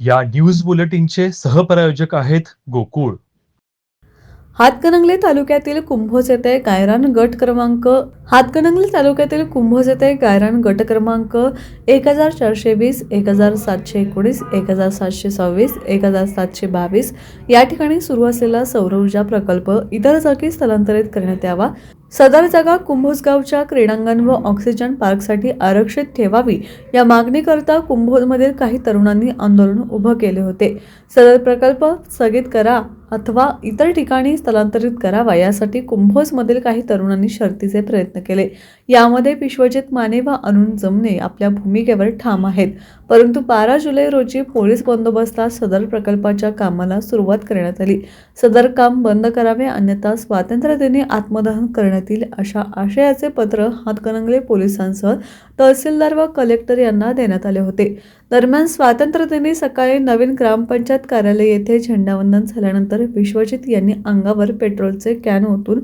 या न्यूज बुलेटिनचे सहप्रायोजक आहेत गोकुळ. हातकणंगले तालुक्यातील कुंभोज येथे गायरान गट क्रमांक हातकणंगले तालुक्यातील कुंभोज येथे गायरान गट क्रमांक एक हजार चारशे वीस एक हजार सातशे एकोणीस एक हजार सातशे सव्वीस एक हजार सातशे बावीस या ठिकाणी सुरू असलेला सौर ऊर्जा प्रकल्प इतर जागी स्थलांतरित करण्यात यावा. सदर जागा कुंभोजगावच्या क्रीडांगण व ऑक्सिजन पार्कसाठी आरक्षित ठेवावी या मागणीकरता कुंभोजमधील काही तरुणांनी आंदोलन उभं केले होते. सदर प्रकल्प स्थगित करा अथवा इतर ठिकाणी स्थलांतरित करावा यासाठी कुंभोजमधील काही तरुणांनी शर्तीचे प्रयत्न केले. यामध्ये विश्वजित माने व अरुण जमने आपल्या भूमिकेवर ठाम आहेत. परंतु बारा जुलै रोजी पोलीस बंदोबस्तात सदर प्रकल्पाच्या कामाला सुरुवात करण्यात आली. सदर काम बंद करावे अन्यथा स्वातंत्र्यदिनी आत्मदहन करण्यात येईल अशा आशयाचे पत्र हातकणंगले पोलिसांसह तहसीलदार व कलेक्टर यांना देण्यात आले होते. दरम्यान स्वातंत्र्यदिनी सकाळी नवीन ग्रामपंचायत कार्यालय येथे झेंडावंदन झाल्यानंतर विश्वजित यांनी अंगावर पेट्रोलचे कॅन ओतून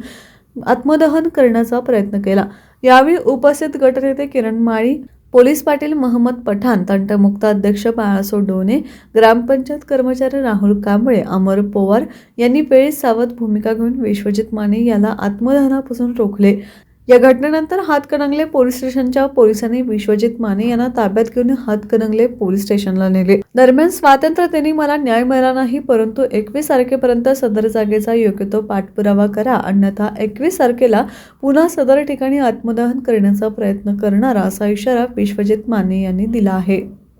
आत्मदहन करण्याचा प्रयत्न केला. यावेळी उपस्थित गटनेते किरण माळी पोलीस पाटील महम्मद पठाण तंटमुक्त अध्यक्ष बाळासो डोने ग्रामपंचायत कर्मचारी राहुल कांबळे अमर पोवार यांनी वेळीच सावध भूमिका घेऊन विश्वजित माने याला आत्मदहनापासून रोखले. या घटनेनंतर हातकणंगले पोलीस स्टेशनच्या पोलिसांनी विश्वजित माने यांना ताब्यात घेऊन हातकणंगले पोलीस स्टेशनला नेले. दरम्यान स्वातंत्र्यदिनी मला न्याय मिळाला नाही परंतु एकवीस तारखेपर्यंत सदर जागेचा योग्य तो पाठपुरावा करा अन्यथा एकवीस तारखेला पुन्हा सदर ठिकाणी आत्मदहन करण्याचा प्रयत्न करणारा असा इशारा विश्वजित माने यांनी दिला आहे.